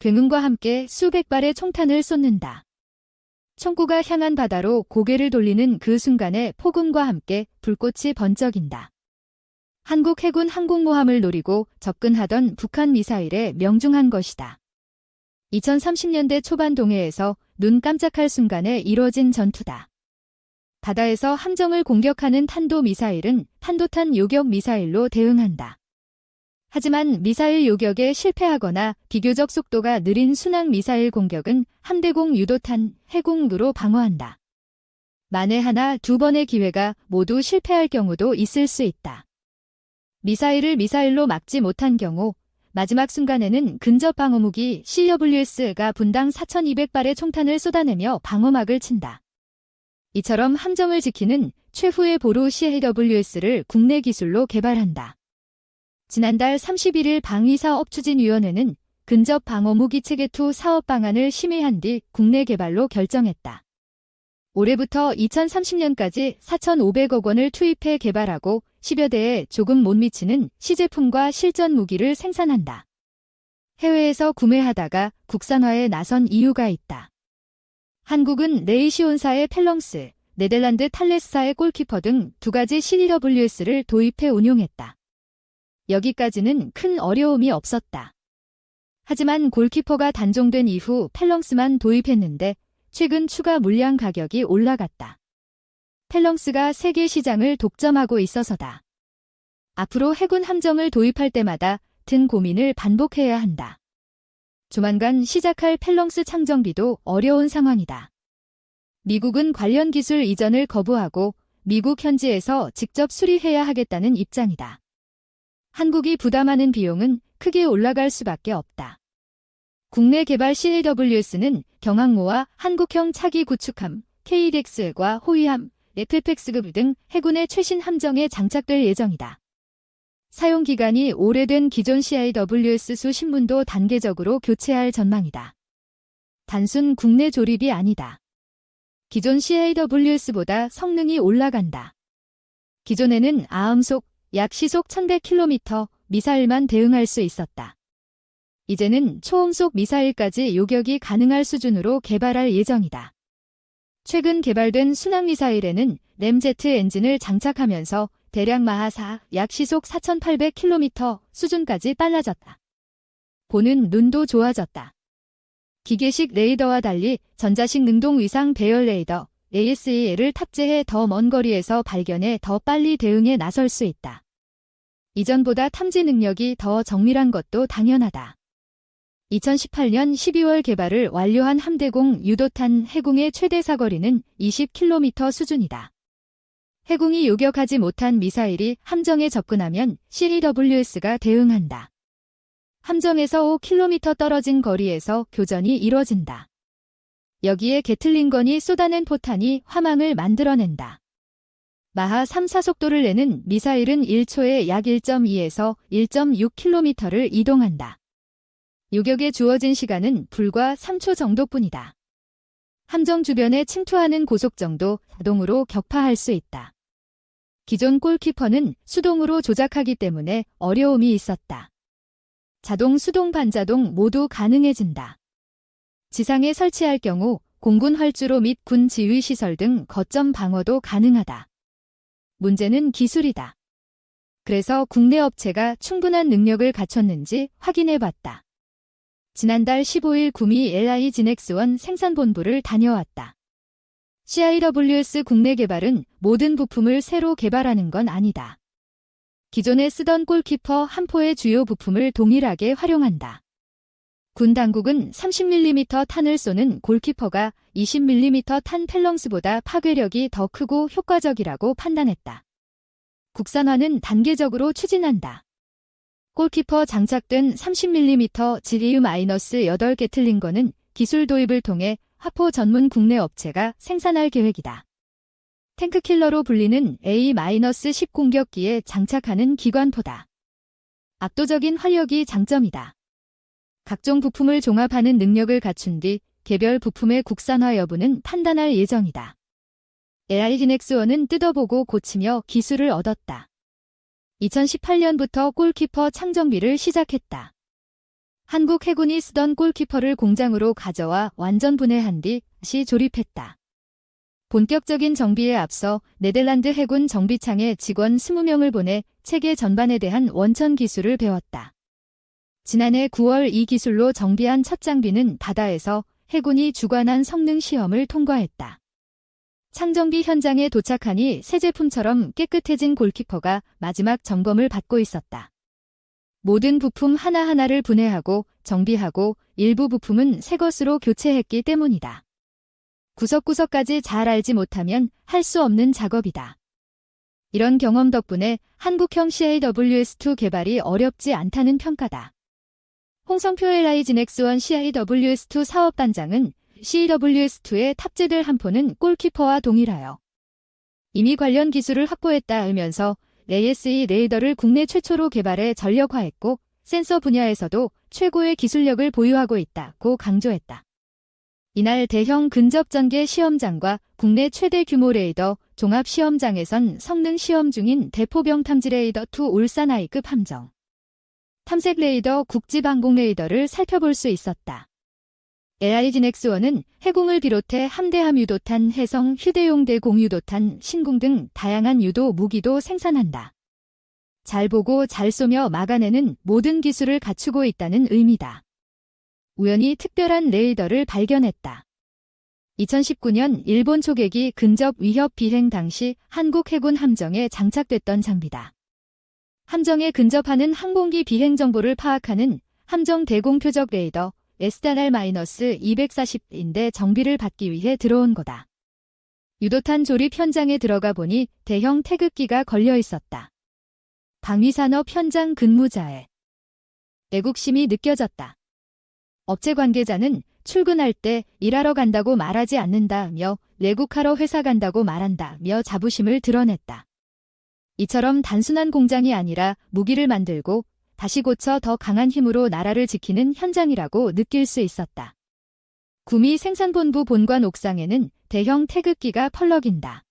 굉음과 함께 수백 발의 총탄을 쏟는다. 총구가 향한 바다로 고개를 돌리는 그 순간에 폭음과 함께 불꽃이 번쩍인다. 한국 해군 항공모함을 노리고 접근하던 북한 미사일에 명중한 것이다. 2030년대 초반 동해에서 눈 깜짝할 순간에 이뤄진 전투다. 바다에서 함정을 공격하는 탄도 미사일은 탄도탄 요격 미사일로 대응한다. 하지만 미사일 요격에 실패하거나 비교적 속도가 느린 순항 미사일 공격은 함대공 유도탄 해공으로 방어한다. 만에 하나 두 번의 기회가 모두 실패할 경우도 있을 수 있다. 미사일을 미사일로 막지 못한 경우 마지막 순간에는 근접 방어무기 CWS가 분당 4,200발의 총탄을 쏟아내며 방어막을 친다. 이처럼 함정을 지키는 최후의 보루 CAWS를 국내 기술로 개발한다. 지난달 31일 방위사업추진위원회는 근접 방어무기 체계2 사업 방안을 심의한 뒤 국내 개발로 결정했다. 올해부터 2030년까지 4,500억 원을 투입해 개발하고 10여 대에 조금 못 미치는 시제품과 실전 무기를 생산한다. 해외에서 구매하다가 국산화에 나선 이유가 있다. 한국은 레이시온사의 펠렁스, 네덜란드 탈레스사의 골키퍼 등 두 가지 CWS를 도입해 운용했다. 여기까지는 큰 어려움이 없었다. 하지만 골키퍼가 단종된 이후 펠렁스만 도입했는데 최근 추가 물량 가격이 올라갔다. 펠렁스가 세계 시장을 독점하고 있어서다. 앞으로 해군 함정을 도입할 때마다 등 고민을 반복해야 한다. 조만간 시작할 펠렁스 창정비도 어려운 상황이다. 미국은 관련 기술 이전을 거부하고 미국 현지에서 직접 수리해야 하겠다는 입장이다. 한국이 부담하는 비용은 크게 올라갈 수밖에 없다. 국내 개발 CAWS는 경항모와 한국형 차기 구축함, KDX과 호위함, 에프펙스급 등 해군의 최신 함정에 장착될 예정이다. 사용 기간이 오래된 기존 CIWS 수 신문도 단계적으로 교체할 전망이다. 단순 국내 조립이 아니다. 기존 CIWS보다 성능이 올라간다. 기존에는 아음속, 약 시속 1100km 미사일만 대응할 수 있었다. 이제는 초음속 미사일까지 요격이 가능할 수준으로 개발할 예정이다. 최근 개발된 순항미사일에는 램제트 엔진을 장착하면서 대략 마하 4, 약 시속 4800km 수준까지 빨라졌다. 보는 눈도 좋아졌다. 기계식 레이더와 달리 전자식 능동 위상 배열 레이더, ASEL을 탑재해 더 먼 거리에서 발견해 더 빨리 대응에 나설 수 있다. 이전보다 탐지 능력이 더 정밀한 것도 당연하다. 2018년 12월 개발을 완료한 함대공 유도탄 해공의 최대 사거리는 20km 수준이다. 해공이 요격하지 못한 미사일이 함정에 접근하면 CEWS가 대응한다. 함정에서 5km 떨어진 거리에서 교전이 이뤄진다. 여기에 게틀링건이 쏟아낸 포탄이 화망을 만들어낸다. 마하 3사 속도를 내는 미사일은 1초에 약 1.2에서 1.6km를 이동한다. 요격에 주어진 시간은 불과 3초 정도뿐이다. 함정 주변에 침투하는 고속정도 자동으로 격파할 수 있다. 기존 골키퍼는 수동으로 조작하기 때문에 어려움이 있었다. 자동, 수동, 반자동 모두 가능해진다. 지상에 설치할 경우 공군 활주로 및 군 지휘 시설 등 거점 방어도 가능하다. 문제는 기술이다. 그래서 국내 업체가 충분한 능력을 갖췄는지 확인해 봤다. 지난달 15일 구미 LI 진엑스원 생산본부를 다녀왔다. CIWS 국내 개발은 모든 부품을 새로 개발하는 건 아니다. 기존에 쓰던 골키퍼 한 포의 주요 부품을 동일하게 활용한다. 군 당국은 30mm 탄을 쏘는 골키퍼가 20mm 탄 펠렁스보다 파괴력이 더 크고 효과적이라고 판단했다. 국산화는 단계적으로 추진한다. 골키퍼 장착된 30mm 지리움 8개 틀린 거는 기술 도입을 통해 화포 전문 국내 업체가 생산할 계획이다. 탱크킬러로 불리는 A-10 공격기에 장착하는 기관포다. 압도적인 활력이 장점이다. 각종 부품을 종합하는 능력을 갖춘 뒤 개별 부품의 국산화 여부는 판단할 예정이다. AI 디넥스원은 뜯어보고 고치며 기술을 얻었다. 2018년부터 골키퍼 창정비를 시작했다. 한국 해군이 쓰던 골키퍼를 공장으로 가져와 완전 분해한 뒤 다시 조립했다. 본격적인 정비에 앞서 네덜란드 해군 정비창에 직원 20명을 보내 체계 전반에 대한 원천 기술을 배웠다. 지난해 9월 이 기술로 정비한 첫 장비는 바다에서 해군이 주관한 성능 시험을 통과했다. 창정비 현장에 도착하니 새 제품처럼 깨끗해진 골키퍼가 마지막 점검을 받고 있었다. 모든 부품 하나하나를 분해하고 정비하고 일부 부품은 새 것으로 교체했기 때문이다. 구석구석까지 잘 알지 못하면 할 수 없는 작업이다. 이런 경험 덕분에 한국형 CIWS2 개발이 어렵지 않다는 평가다. 홍성표 LI 진엑스원 CIWS2 사업단장은 CWS2에 탑재될 함포는 골키퍼와 동일하여 이미 관련 기술을 확보했다면서 ASE 레이더를 국내 최초로 개발해 전력화했고 센서 분야에서도 최고의 기술력을 보유하고 있다고 강조했다. 이날 대형 근접 전개 시험장과 국내 최대 규모 레이더 종합 시험장에선 성능 시험 중인 대포병 탐지 레이더 2 울산 I급 함정, 탐색 레이더 국집 항공 레이더를 살펴볼 수 있었다. AI진엑스원은 해공을 비롯해 함대함 유도탄, 해성, 휴대용 대공 유도탄, 신궁 등 다양한 유도 무기도 생산한다. 잘 보고 잘 쏘며 막아내는 모든 기술을 갖추고 있다는 의미다. 우연히 특별한 레이더를 발견했다. 2019년 일본 초계기 근접 위협 비행 당시 한국 해군 함정에 장착됐던 장비다. 함정에 근접하는 항공기 비행 정보를 파악하는 함정 대공 표적 레이더 SDR-240인데 정비를 받기 위해 들어온 거다. 유도탄 조립 현장에 들어가 보니 대형 태극기가 걸려 있었다. 방위산업 현장 근무자의 애국심이 느껴졌다. 업체 관계자는 출근할 때 일하러 간다고 말하지 않는다며 내국하러 회사 간다고 말한다며 자부심을 드러냈다. 이처럼 단순한 공장이 아니라 무기를 만들고 다시 고쳐 더 강한 힘으로 나라를 지키는 현장이라고 느낄 수 있었다. 구미 생산본부 본관 옥상에는 대형 태극기가 펄럭인다.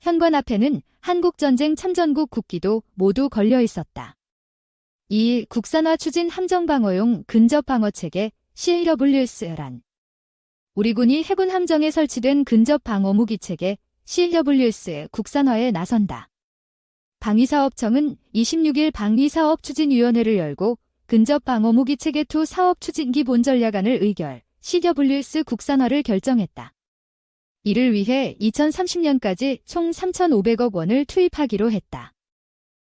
현관 앞에는 한국전쟁 참전국 국기도 모두 걸려 있었다. 이 국산화 추진 함정방어용 근접방어체계 CWS란 우리 군이 해군 함정에 설치된 근접방어 무기체계 CWS 국산화에 나선다. 방위사업청은 26일 방위사업추진위원회를 열고 근접 방어무기 체계2 사업추진기 본전략안을 의결, CWS 국산화를 결정했다. 이를 위해 2030년까지 총 3,500억 원을 투입하기로 했다.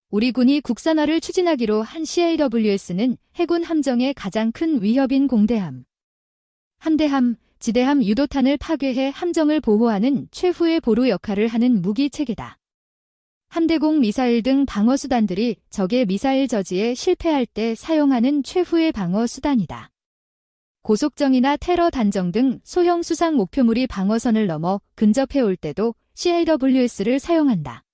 우리 군이 국산화를 추진하기로 한 CAWS는 해군 함정의 가장 큰 위협인 공대함, 함대함, 지대함 유도탄을 파괴해 함정을 보호하는 최후의 보루 역할을 하는 무기 체계다. 함대공 미사일 등 방어 수단들이 적의 미사일 저지에 실패할 때 사용하는 최후의 방어 수단이다. 고속정이나 테러 단정 등 소형 수상 목표물이 방어선을 넘어 근접해 올 때도 CIWS를 사용한다.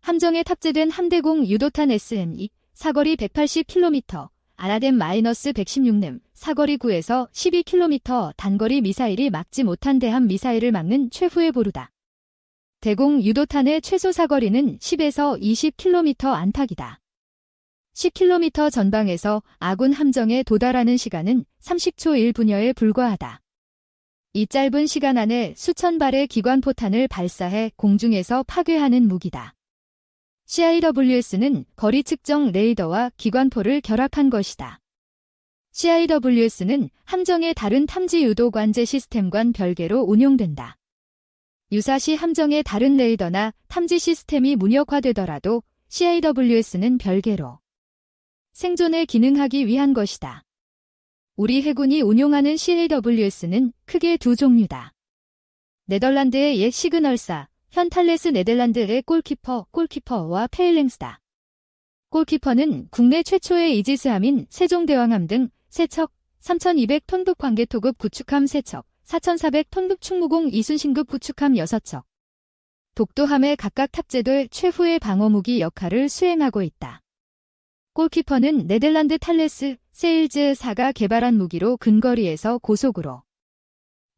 함정에 탑재된 함대공 유도탄 SME 사거리 180km, 아라뎀 마이너스 116렘, 사거리 9에서 12km 단거리 미사일이 막지 못한 대함 미사일을 막는 최후의 보루다. 대공 유도탄의 최소 사거리는 10에서 20km 안팎이다. 10km 전방에서 아군 함정에 도달하는 시간은 30초 1분여에 불과하다. 이 짧은 시간 안에 수천 발의 기관포탄을 발사해 공중에서 파괴하는 무기다. CIWS는 거리 측정 레이더와 기관포를 결합한 것이다. CIWS는 함정의 다른 탐지 유도 관제 시스템과는 별개로 운용된다. 유사시 함정의 다른 레이더나 탐지 시스템이 무력화되더라도 CIWS는 별개로 생존에 기능하기 위한 것이다. 우리 해군이 운용하는 CIWS는 크게 두 종류다. 네덜란드의 옛 시그널사, 현 탈레스 네덜란드의 골키퍼, 골키퍼와 페일랭스다. 골키퍼는 국내 최초의 이지스함인 세종대왕함 등 세척, 3200톤급 관계토급 구축함 세척, 4,400톤급 충무공 이순신급 구축함 6척. 독도함에 각각 탑재될 최후의 방어무기 역할을 수행하고 있다. 골키퍼는 네덜란드 탈레스 세일즈사가 개발한 무기로 근거리에서 고속으로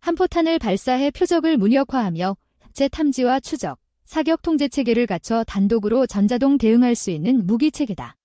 한포탄을 발사해 표적을 무력화하며 제 탐지와 추적, 사격 통제 체계를 갖춰 단독으로 전자동 대응할 수 있는 무기 체계다.